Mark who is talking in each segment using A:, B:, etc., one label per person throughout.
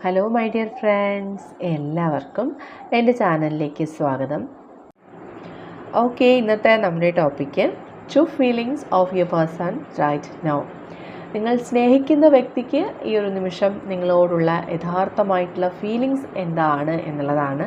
A: Hello my dear friends എല്ലാവർക്കും എന്റെ ചാനലിലേക്ക് സ്വാഗതം. ഓക്കെ ഇന്നത്തെ നമ്മുടെ topic to feelings of your person right now നിങ്ങൾ സ്നേഹിക്കുന്ന വ്യക്തിക്ക് ഈ ഒരു നിമിഷം നിങ്ങളോടുള്ള യഥാർത്ഥമായിട്ടുള്ള ഫീലിങ്സ് എന്താണ് എന്നുള്ളതാണ്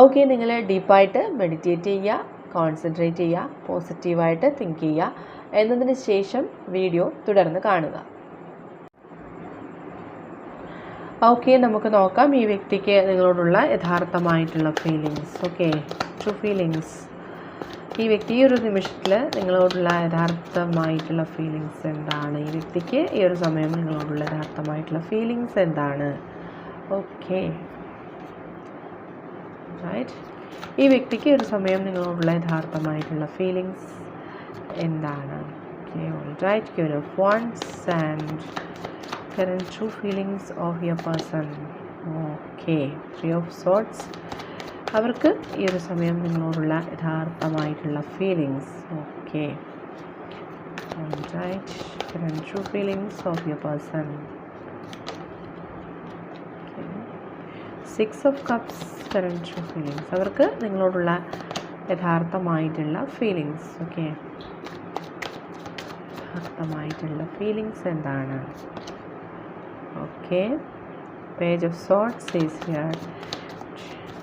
A: ഓക്കെ നിങ്ങൾ ഡീപ്പായിട്ട് മെഡിറ്റേറ്റ് ചെയ്യുക കോൺസെൻട്രേറ്റ് ചെയ്യുക പോസിറ്റീവായിട്ട് തിങ്ക് ചെയ്യുക. എന്നതിന് ശേഷം വീഡിയോ തുടർന്ന് കാണുക. ഓക്കെ നമുക്ക് നോക്കാം ഈ വ്യക്തിക്ക് നിങ്ങളോടുള്ള യഥാർത്ഥമായിട്ടുള്ള ഫീലിങ്സ് ഓക്കെ ട്രൂ ഫീലിങ്സ് ഈ വ്യക്തി ഈ ഒരു നിമിഷത്തിൽ നിങ്ങളോടുള്ള യഥാർത്ഥമായിട്ടുള്ള ഫീലിങ്സ് എന്താണ്? ഈ വ്യക്തിക്ക് ഈ ഒരു സമയം നിങ്ങളോടുള്ള യഥാർത്ഥമായിട്ടുള്ള ഫീലിങ്സ് എന്താണ്? ഓക്കെ. റൈറ്റ് ഈ വ്യക്തിക്ക് ഒരു സമയം നിങ്ങളോടുള്ള യഥാർത്ഥമായിട്ടുള്ള ഫീലിങ്സ് എന്താണ്? Okay right your ones and current true feelings of your person okay three of swords അവർക്ക് ഈ ഒരു സമയം നിങ്ങളോടുള്ള യഥാർത്ഥമായിട്ടുള്ള feelings okay right current true feelings of your person six of cups current feelings. അവർക്ക് നിങ്ങളോടുള്ള യഥാർത്ഥമായിട്ടുള്ള ഫീലിങ്സ് ഓക്കെ? യഥാർത്ഥമായിട്ടുള്ള feelings എന്താണ്? Okay. Page of swords is here.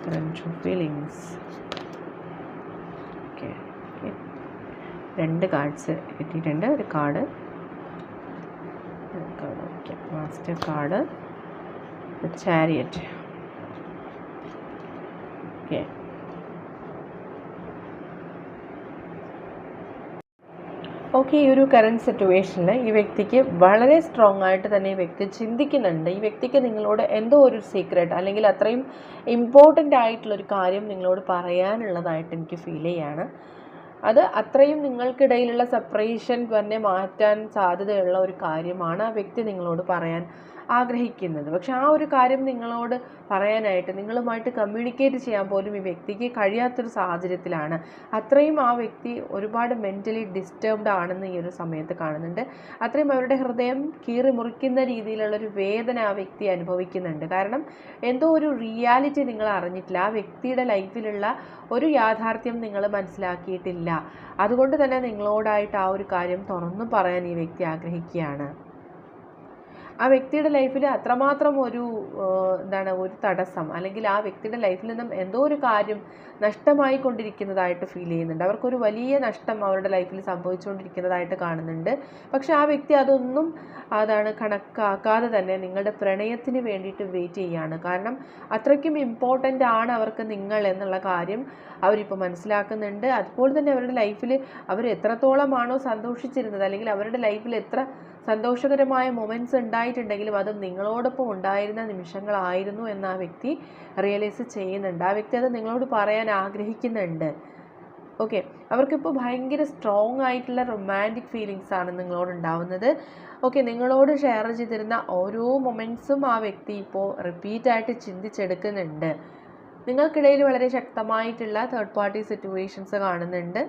A: True feelings. Okay രണ്ട് കാർഡ്സ് കിട്ടിയിട്ടുണ്ട്. ഒരു card. Card master card. Chariot. Okay. Okay ഈ ഒരു കറണ്ട് സിറ്റുവേഷനിൽ ഈ വ്യക്തിക്ക് വളരെ സ്ട്രോങ് ആയിട്ട് തന്നെ ഈ വ്യക്തി ചിന്തിക്കുന്നുണ്ട്. ഈ വ്യക്തിക്ക് നിങ്ങളോട് എന്തോ ഒരു സീക്രട്ട് അല്ലെങ്കിൽ അത്രയും ഇമ്പോർട്ടന്റ് ആയിട്ടുള്ളൊരു കാര്യം നിങ്ങളോട് പറയാനുള്ളതായിട്ട് എനിക്ക് ഫീൽ ചെയ്യാണ്. അത് അത്രയും നിങ്ങൾക്കിടയിലുള്ള സെപ്പറേഷൻ തന്നെ മാറ്റാൻ സാധ്യതയുള്ള ഒരു കാര്യമാണ് ആ വ്യക്തി നിങ്ങളോട് പറയാൻ ആഗ്രഹിക്കുന്നത്. പക്ഷെ ആ ഒരു കാര്യം നിങ്ങളോട് പറയാനായിട്ട് നിങ്ങളുമായിട്ട് കമ്മ്യൂണിക്കേറ്റ് ചെയ്യാൻ പോലും ഈ വ്യക്തിക്ക് കഴിയാത്തൊരു സാഹചര്യത്തിലാണ്. അത്രയും ആ വ്യക്തി ഒരുപാട് മെന്റലി ഡിസ്റ്റർബ്ഡ് ആണെന്ന് ഈ ഒരു സമയത്ത് കാണുന്നുണ്ട്. അത്രയും അവരുടെ ഹൃദയം കീറി മുറിക്കുന്ന രീതിയിലുള്ളൊരു വേദന ആ വ്യക്തി അനുഭവിക്കുന്നുണ്ട്. കാരണം എന്തോ ഒരു റിയാലിറ്റി നിങ്ങൾ അറിഞ്ഞിട്ടില്ല. ആ വ്യക്തിയുടെ ലൈഫിലുള്ള ഒരു യാഥാർത്ഥ്യം നിങ്ങൾ മനസ്സിലാക്കിയിട്ടില്ല. അതുകൊണ്ട് തന്നെ നിങ്ങളോടായിട്ട് ആ ഒരു കാര്യം തുറന്നു പറയാൻ ഈ വ്യക്തി ആഗ്രഹിക്കുകയാണ്. ആ വ്യക്തിയുടെ ലൈഫിൽ അത്രമാത്രം ഒരു എന്താണ് ഒരു തടസ്സം. അല്ലെങ്കിൽ ആ വ്യക്തിയുടെ ലൈഫിൽ നിന്നും എന്തോ ഒരു കാര്യം നഷ്ടമായി കൊണ്ടിരിക്കുന്നതായിട്ട് ഫീൽ ചെയ്യുന്നുണ്ട്. അവർക്കൊരു വലിയ നഷ്ടം അവരുടെ ലൈഫിൽ സംഭവിച്ചുകൊണ്ടിരിക്കുന്നതായിട്ട് കാണുന്നുണ്ട്. പക്ഷെ ആ വ്യക്തി അതൊന്നും അതാണ് കണക്കാക്കാതെ തന്നെ നിങ്ങളുടെ പ്രണയത്തിന് വേണ്ടിയിട്ട് വെയിറ്റ് ചെയ്യുകയാണ് കാരണം അത്രയ്ക്കും ഇമ്പോർട്ടന്റ് ആണ് അവർക്ക് നിങ്ങൾ എന്നുള്ള കാര്യം അവരിപ്പോൾ മനസ്സിലാക്കുന്നുണ്ട്. അതുപോലെ തന്നെ അവരുടെ ലൈഫിൽ അവർ എത്രത്തോളമാണോ സന്തോഷിച്ചിരുന്നത് അല്ലെങ്കിൽ അവരുടെ ലൈഫിൽ എത്ര സന്തോഷകരമായ മൊമെന്റ്സ് ഉണ്ടായിട്ടുണ്ടെങ്കിലും അത് നിങ്ങളോടൊപ്പം ഉണ്ടായിരുന്ന നിമിഷങ്ങളായിരുന്നു എന്ന് ആ വ്യക്തി റിയലൈസ് ചെയ്യുന്നുണ്ട്. ആ വ്യക്തി അത് നിങ്ങളോട് പറയാൻ ആഗ്രഹിക്കുന്നുണ്ട്. ഓക്കെ അവർക്കിപ്പോൾ ഭയങ്കര സ്ട്രോങ് ആയിട്ടുള്ള റൊമാന്റിക് ഫീലിങ്സ് ആണ് നിങ്ങളോട് ഉണ്ടാവുന്നത്. ഓക്കെ നിങ്ങളോട് ഷെയർ ചെയ്തിരുന്ന ഓരോ മൊമെന്റ്സും ആ വ്യക്തി ഇപ്പോൾ റിപ്പീറ്റായിട്ട് ചിന്തിച്ചെടുക്കുന്നുണ്ട്. നിങ്ങൾക്കിടയിൽ വളരെ ശക്തമായിട്ടുള്ള തേർഡ് പാർട്ടി സിറ്റുവേഷൻസ് കാണുന്നുണ്ട്.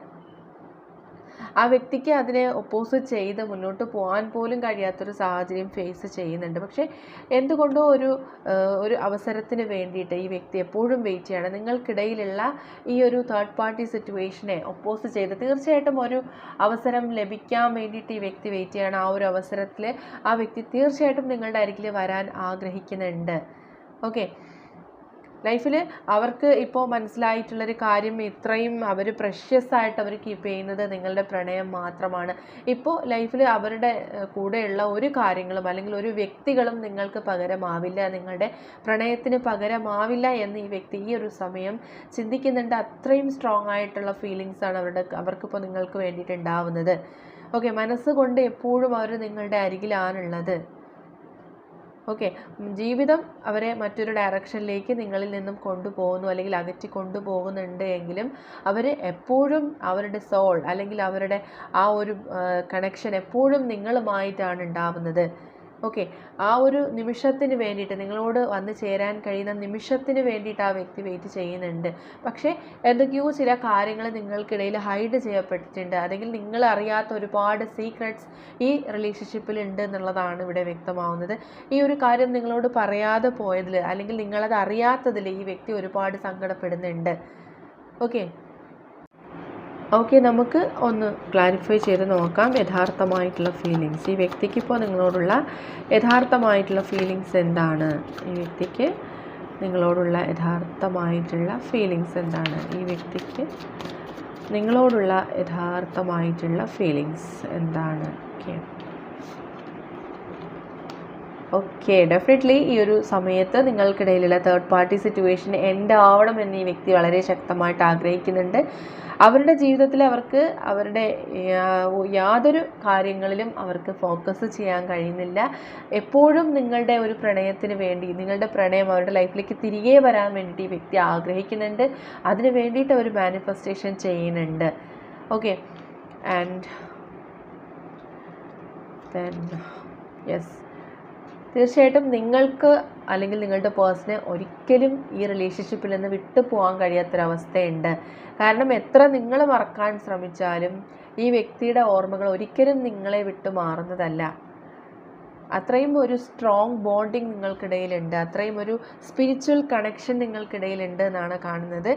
A: ആ വ്യക്തിക്ക് അതിനെ ഒപ്പോസ് ചെയ്ത് മുന്നോട്ട് പോകാൻ പോലും കഴിയാത്തൊരു സാഹചര്യം ഫേസ് ചെയ്യുന്നുണ്ട്. പക്ഷേ എന്തുകൊണ്ടോ ഒരു ഒരു അവസരത്തിന് വേണ്ടിയിട്ട് ഈ വ്യക്തി എപ്പോഴും വെയിറ്റ് ചെയ്യണം. നിങ്ങൾക്കിടയിലുള്ള ഈ ഒരു തേർഡ് പാർട്ടി സിറ്റുവേഷനെ ഒപ്പോസ് ചെയ്ത് തീർച്ചയായിട്ടും ഒരു അവസരം ലഭിക്കാൻ വേണ്ടിയിട്ട് ഈ വ്യക്തി വെയിറ്റ് ചെയ്യണം. ആ ഒരു അവസരത്തിൽ ആ വ്യക്തി തീർച്ചയായിട്ടും നിങ്ങളുടെ അരികിൽ വരാൻ ആഗ്രഹിക്കുന്നുണ്ട്. ഓക്കെ ലൈഫിൽ അവർക്ക് ഇപ്പോൾ മനസ്സിലായിട്ടുള്ളൊരു കാര്യം ഇത്രയും അവർ പ്രഷ്യസ് ആയിട്ട് അവർ കീപ്പ് ചെയ്യുന്നത് നിങ്ങളുടെ പ്രണയം മാത്രമാണ്. ഇപ്പോൾ ലൈഫിൽ അവരുടെ കൂടെയുള്ള ഒരു കാര്യങ്ങളും അല്ലെങ്കിൽ ഒരു വ്യക്തികളും നിങ്ങൾക്ക് പകരമാവില്ല. നിങ്ങളുടെ പ്രണയത്തിന് പകരമാവില്ല എന്ന് ഈ വ്യക്തി ഈ ഒരു സമയം ചിന്തിക്കുന്നുണ്ട്. അത്രയും സ്ട്രോങ് ആയിട്ടുള്ള ഫീലിങ്സാണ് അവരുടെ അവർക്കിപ്പോൾ നിങ്ങൾക്ക് വേണ്ടിയിട്ടുണ്ടാവുന്നത്. ഓക്കെ മനസ്സുകൊണ്ട് എപ്പോഴും അവർ നിങ്ങളുടെ അരികിലാണുള്ളത്. ഓക്കെ. ജീവിതം അവരെ മറ്റൊരു ഡയറക്ഷനിലേക്ക് നിങ്ങളിൽ നിന്നും കൊണ്ടുപോകുന്നു അല്ലെങ്കിൽ അകറ്റി കൊണ്ടുപോകുന്നുണ്ട് എങ്കിലും അവർ എപ്പോഴും അവരുടെ സോൾ അല്ലെങ്കിൽ അവരുടെ ആ ഒരു കണക്ഷൻ എപ്പോഴും നിങ്ങളുമായിട്ടാണ് ഉണ്ടാവുന്നത്. ഓക്കെ ആ ഒരു നിമിഷത്തിന് വേണ്ടിയിട്ട് നിങ്ങളോട് വന്നു ചേരാൻ കഴിയുന്ന നിമിഷത്തിന് വേണ്ടിയിട്ട് ആ വ്യക്തി വെയിറ്റ് ചെയ്യുന്നുണ്ട്. പക്ഷേ എന്തൊക്കെയോ ചില കാര്യങ്ങൾ നിങ്ങൾക്കിടയിൽ ഹൈഡ് ചെയ്യപ്പെട്ടിട്ടുണ്ട്. അല്ലെങ്കിൽ നിങ്ങൾ അറിയാത്ത ഒരുപാട് സീക്രട്സ് ഈ റിലേഷൻഷിപ്പിൽ ഉണ്ട് എന്നുള്ളതാണ് ഇവിടെ വ്യക്തമാവുന്നത്. ഈ ഒരു കാര്യം നിങ്ങളോട് പറയാതെ പോയതിൽ അല്ലെങ്കിൽ നിങ്ങളത് അറിയാത്തതിൽ ഈ വ്യക്തി ഒരുപാട് സങ്കടപ്പെടുന്നുണ്ട്. ഓക്കെ ഓക്കെ നമുക്ക് ഒന്ന് ക്ലാരിഫൈ ചെയ്ത് നോക്കാം യഥാർത്ഥമായിട്ടുള്ള ഫീലിങ്സ് ഈ വ്യക്തിക്ക് ഇപ്പോൾ നിങ്ങളോടുള്ള യഥാർത്ഥമായിട്ടുള്ള ഫീലിങ്സ് എന്താണ്? ഈ വ്യക്തിക്ക് നിങ്ങളോടുള്ള യഥാർത്ഥമായിട്ടുള്ള ഫീലിങ്സ് എന്താണ്? ഈ വ്യക്തിക്ക് നിങ്ങളോടുള്ള യഥാർത്ഥമായിട്ടുള്ള ഫീലിങ്സ് എന്താണ്? ഓക്കെ ഓക്കെ ഡെഫിനറ്റ്ലി ഈ ഒരു സമയത്ത് നിങ്ങൾക്കിടയിലുള്ള തേർഡ് പാർട്ടി സിറ്റുവേഷൻ എൻഡ് ആവണമെന്ന് ഈ വ്യക്തി വളരെ ശക്തമായിട്ട് ആഗ്രഹിക്കുന്നുണ്ട്. അവരുടെ ജീവിതത്തിൽ അവർക്ക് അവരുടെ യാതൊരു കാര്യങ്ങളിലും അവർക്ക് ഫോക്കസ് ചെയ്യാൻ കഴിയുന്നില്ല. എപ്പോഴും നിങ്ങളുടെ ഒരു പ്രണയത്തിന് വേണ്ടി നിങ്ങളുടെ പ്രണയം അവരുടെ ലൈഫിലേക്ക് തിരികെ വരാൻ വേണ്ടിയിട്ട് ഈ വ്യക്തി ആഗ്രഹിക്കുന്നുണ്ട്. അതിന് വേണ്ടിയിട്ട് അവർ മാനിഫെസ്റ്റേഷൻ ചെയ്യുന്നുണ്ട്. ഓക്കെ ആൻഡ് ദെൻ യെസ് തീർച്ചയായിട്ടും നിങ്ങൾക്ക് അല്ലെങ്കിൽ നിങ്ങളുടെ പേഴ്സണെ ഒരിക്കലും ഈ റിലേഷൻഷിപ്പിൽ നിന്ന് വിട്ടു പോകാൻ കഴിയാത്തൊരവസ്ഥയുണ്ട്. കാരണം എത്ര നിങ്ങൾ മറക്കാൻ ശ്രമിച്ചാലും ഈ വ്യക്തിയുടെ ഓർമ്മകൾ ഒരിക്കലും നിങ്ങളെ വിട്ടു മാറുന്നതല്ല. അത്രയും ഒരു സ്ട്രോങ് ബോണ്ടിങ് നിങ്ങൾക്കിടയിലുണ്ട്. അത്രയും ഒരു സ്പിരിച്വൽ കണക്ഷൻ നിങ്ങൾക്കിടയിലുണ്ട് എന്നാണ് കാണുന്നത്.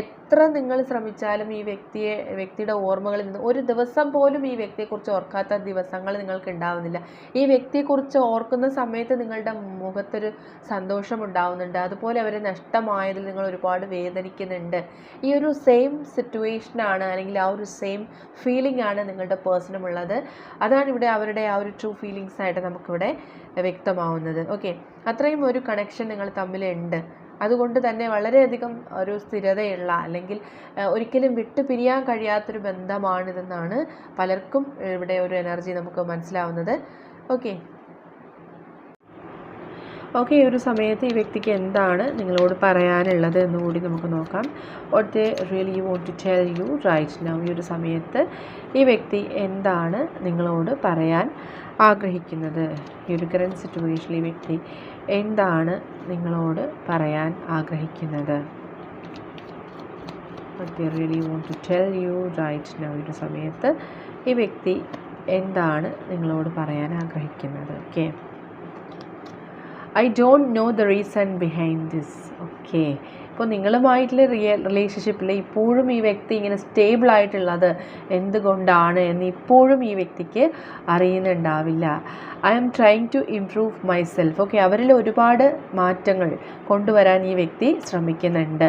A: എത്ര നിങ്ങൾ ശ്രമിച്ചാലും ഈ വ്യക്തിയെ വ്യക്തിയുടെ ഓർമ്മകളിൽ നിന്ന് ഒരു ദിവസം പോലും ഈ വ്യക്തിയെക്കുറിച്ച് ഓർക്കാത്ത ദിവസങ്ങൾ നിങ്ങൾക്ക് ഉണ്ടാവുന്നില്ല ഈ വ്യക്തിയെക്കുറിച്ച് ഓർക്കുന്ന സമയത്ത് നിങ്ങളുടെ മുഖത്തൊരു സന്തോഷം ഉണ്ടാവുന്നുണ്ട്. അതുപോലെ അവരെ നഷ്ടമായതിൽ നിങ്ങൾ ഒരുപാട് വേദനിക്കുന്നുണ്ട്. ഈ ഒരു സെയിം സിറ്റുവേഷനാണ് അല്ലെങ്കിൽ ആ ഒരു സെയിം ഫീലിംഗ് ആണ് നിങ്ങളുടെ പേഴ്സണുമുള്ളത് അതാണ് ഇവിടെ അവരുടെ ആ ഒരു ട്രൂ ഫീലിങ്സ് ആയിട്ട് നമുക്കിവിടെ വ്യക്തമാവുന്നത്. ഓക്കെ അത്രയും ഒരു കണക്ഷൻ നിങ്ങൾ തമ്മിലുണ്ട്. അതുകൊണ്ട് തന്നെ വളരെയധികം ഒരു സ്ഥിരതയുള്ള അല്ലെങ്കിൽ ഒരിക്കലും വിട്ടു പിരിയാൻ കഴിയാത്തൊരു ബന്ധമാണിതെന്നാണ് പലർക്കും ഇവിടെ ഒരു എനർജി നമുക്ക് മനസ്സിലാവുന്നത്. ഓക്കെ ഓക്കെ ഈ ഒരു സമയത്ത് ഈ വ്യക്തിക്ക് എന്താണ് നിങ്ങളോട് പറയാനുള്ളത് എന്നുകൂടി നമുക്ക് നോക്കാം. What really want to tell you right now ഈ ഒരു സമയത്ത് ഈ വ്യക്തി എന്താണ് നിങ്ങളോട് പറയാൻ ആഗ്രഹിക്കുന്നത്? ഈ ഒരു കറന്റ് സിറ്റുവേഷനിൽ ഈ വ്യക്തി എന്താണ് നിങ്ങളോട് പറയാൻ ആഗ്രഹിക്കുന്നത്? What really really want to tell you right now ഈ ഒരു സമയത്ത് ഈ വ്യക്തി എന്താണ് നിങ്ങളോട് പറയാൻ ആഗ്രഹിക്കുന്നത്? Okay I don't know the reason behind this okay ഇപ്പോൾ നിങ്ങളുമായിട്ടുള്ള റിയൽ റിലേഷൻഷിപ്പിൽ ഇപ്പോഴും ഈ വ്യക്തി ഇങ്ങനെ സ്റ്റേബിൾ ആയിട്ടുള്ളത് എന്തുകൊണ്ടാണ് എന്ന് ഇപ്പോഴും ഈ വ്യക്തിക്ക് അറിയുന്നുണ്ടാവില്ല. I am trying to improve myself okay അവരിൽ ഒരുപാട് മാറ്റങ്ങൾ കൊണ്ടുവരാൻ ഈ വ്യക്തി ശ്രമിക്കുന്നുണ്ട്.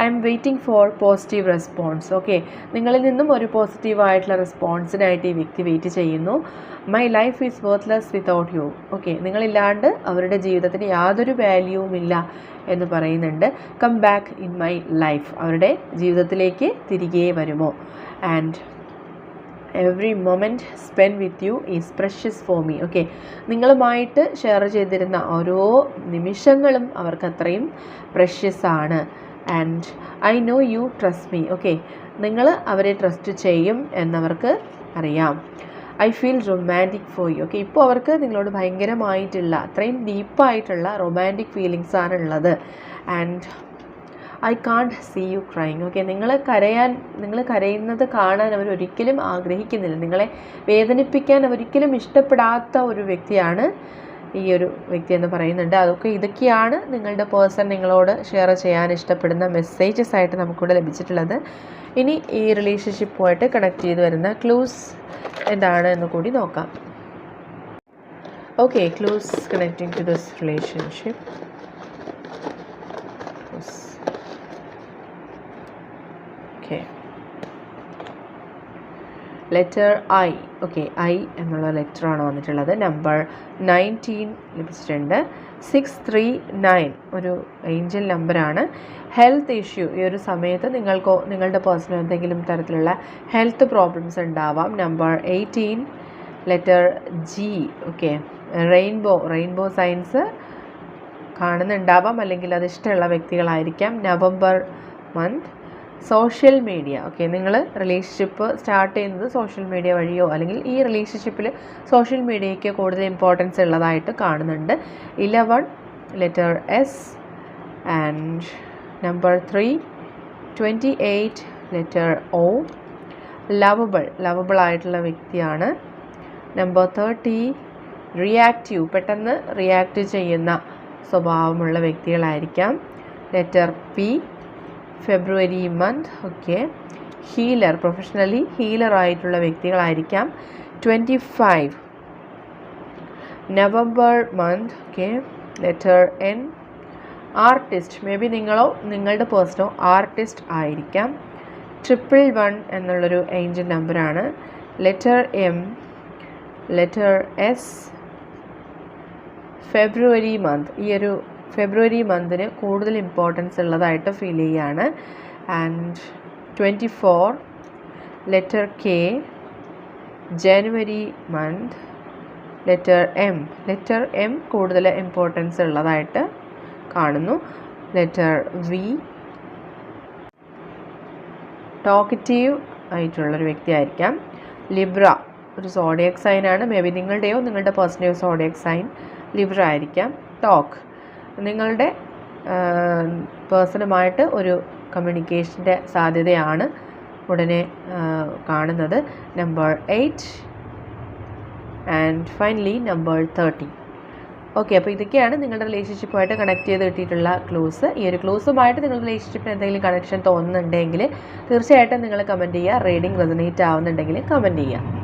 A: I'm waiting for positive response. Okay. നിങ്ങളിൽ നിന്നും ഒരു പോസിറ്റീവായിട്ടുള്ള റെസ്പോൺസിനായിട്ട് ഈ വ്യക്തി വെയിറ്റ് ചെയ്യുന്നു. My life is worthless without you okay. നിങ്ങളില്ലാണ്ട് അവരുടെ ജീവിതത്തിന് യാതൊരു വാല്യൂവും ഇല്ല എന്ന് പറയുന്നുണ്ട്. Come back in my life അവരുടെ ജീവിതത്തിലേക്ക് തിരികെ വരുമോ? And every moment spend with you is precious for me okay. നിങ്ങളുമായിട്ട് ഷെയർ ചെയ്തിരുന്ന ഓരോ നിമിഷങ്ങളും അവർക്ക് അത്രയും പ്രഷ്യസ് ആണ്. And I know you trust me okay നിങ്ങൾ അവരെ ട്രസ്റ്റ് ചെയ്യും എന്നവർക്ക് അറിയാം. I feel romantic for you okay ഇപ്പോൾ അവർക്ക് നിങ്ങളോട് ഭയങ്കരമായിട്ടുള്ള അത്രയും ഡീപ്പായിട്ടുള്ള റൊമാന്റിക് ഫീലിങ്സ് ആണ് ഉള്ളത് and I can't see you crying okay നിങ്ങൾ കരയാൻ നിങ്ങൾ കരയുന്നത് കാണാൻ അവർ ഒരിക്കലും ആഗ്രഹിക്കുന്നില്ല. നിങ്ങളെ വേദനിപ്പിക്കാൻ അവരിക്കലും ഇഷ്ടപ്പെടാത്ത ഒരു വ്യക്തിയാണ് ഈ ഒരു വ്യക്തി എന്ന് പറയുന്നുണ്ട്. അതൊക്കെ ഇതൊക്കെയാണ് നിങ്ങളുടെ പേഴ്സൺ നിങ്ങളോട് ഷെയർ ചെയ്യാൻ ഇഷ്ടപ്പെടുന്ന മെസ്സേജസ് ആയിട്ട് നമുക്കിവിടെ ലഭിച്ചിട്ടുള്ളത്. ഇനി ഈ റിലേഷൻഷിപ്പുമായിട്ട് കണക്ട് ചെയ്ത് വരുന്ന ക്ലൂസ് എന്താണ് എന്ന് കൂടി നോക്കാം. Okay clues connecting to this relationship okay letter I okay I എന്നുള്ള ലെറ്റർ ആണ് വന്നിട്ടുള്ളത്. നമ്പർ നയന്റീൻ ലഭിച്ചിട്ടുണ്ട് സിക്സ് ത്രീ നയൻ ഒരു ഏഞ്ചൽ നമ്പറാണ് ഹെൽത്ത് ഇഷ്യൂ ഈ ഒരു സമയത്ത് നിങ്ങൾക്കോ നിങ്ങളുടെ പേഴ്സണൽ എന്തെങ്കിലും തരത്തിലുള്ള ഹെൽത്ത് പ്രോബ്ലംസ് ഉണ്ടാവാം. Number eighteen letter G okay rainbow rainbow science കാണുന്നുണ്ടാവാം. അല്ലെങ്കിൽ അത് ഇഷ്ടമുള്ള വ്യക്തികളായിരിക്കാം. November month social media okay നിങ്ങൾ റിലേഷൻഷിപ്പ് സ്റ്റാർട്ട് ചെയ്യുന്നത് സോഷ്യൽ മീഡിയ വഴിയോ അല്ലെങ്കിൽ ഈ റിലേഷൻഷിപ്പിൽ സോഷ്യൽ മീഡിയയ്ക്ക് കൂടുതൽ ഇമ്പോർട്ടൻസ് ഉള്ളതായിട്ട് കാണുന്നുണ്ട്. Eleven letter S and number three twenty eight letter O lovable lovable ആയിട്ടുള്ള വ്യക്തിയാണ്. നമ്പർ തേർട്ടി റിയാക്റ്റീവ് പെട്ടെന്ന് റിയാക്റ്റ് ചെയ്യുന്ന സ്വഭാവമുള്ള വ്യക്തികളായിരിക്കാം. Letter P February month okay healer professionally healer ആയിട്ടുള്ള വ്യക്തികളായിരിക്കാം. Twenty five November month okay letter N artist may be നിങ്ങളോ നിങ്ങളുടെ പേഴ്സണോ artist ആയിരിക്കാം. ട്രിപ്പിൾ വൺ എന്നുള്ളൊരു ഏഞ്ചൽ നമ്പറാണ് letter M letter S February month ഈ ഒരു ഫെബ്രുവരി മന്തിന് കൂടുതൽ ഇമ്പോർട്ടൻസ് ഉള്ളതായിട്ട് ഫീൽ ചെയ്യുകയാണ് and twenty four letter K January month letter M letter M കൂടുതൽ ഇമ്പോർട്ടൻസ് ഉള്ളതായിട്ട് കാണുന്നു. ലെറ്റർ വി ടോക്കറ്റീവ് ആയിട്ടുള്ളൊരു വ്യക്തിയായിരിക്കാം. ലിബ്ര ഒരു സോഡിയക് സൈൻ ആണ്. മേ ബി നിങ്ങളുടെയോ നിങ്ങളുടെ പേഴ്സണൽ സോഡിയക് സൈൻ ലിബ്ര ആയിരിക്കാം. ടോക്ക് നിങ്ങളുടെ പേഴ്സണുമായിട്ട് ഒരു കമ്മ്യൂണിക്കേഷന്റെ സാധ്യതയാണ് ഉടനെ കാണുന്നത്. Number eight and finally number thirty okay അപ്പോൾ ഇതൊക്കെയാണ് നിങ്ങളുടെ റിലേഷൻഷിപ്പുമായിട്ട് കണക്ട് ചെയ്ത് കിട്ടിയിട്ടുള്ള ക്ലൂസ് ഈ ഒരു ക്ലൂസുമായിട്ട് നിങ്ങളുടെ റിലേഷൻഷിപ്പിന് എന്തെങ്കിലും കണക്ഷൻ തോന്നുന്നുണ്ടെങ്കിൽ തീർച്ചയായിട്ടും നിങ്ങൾ കമന്റ് ചെയ്യുക. റീഡിംഗ് റെസനേറ്റ് ആവുന്നുണ്ടെങ്കിൽ കമന്റ് ചെയ്യുക.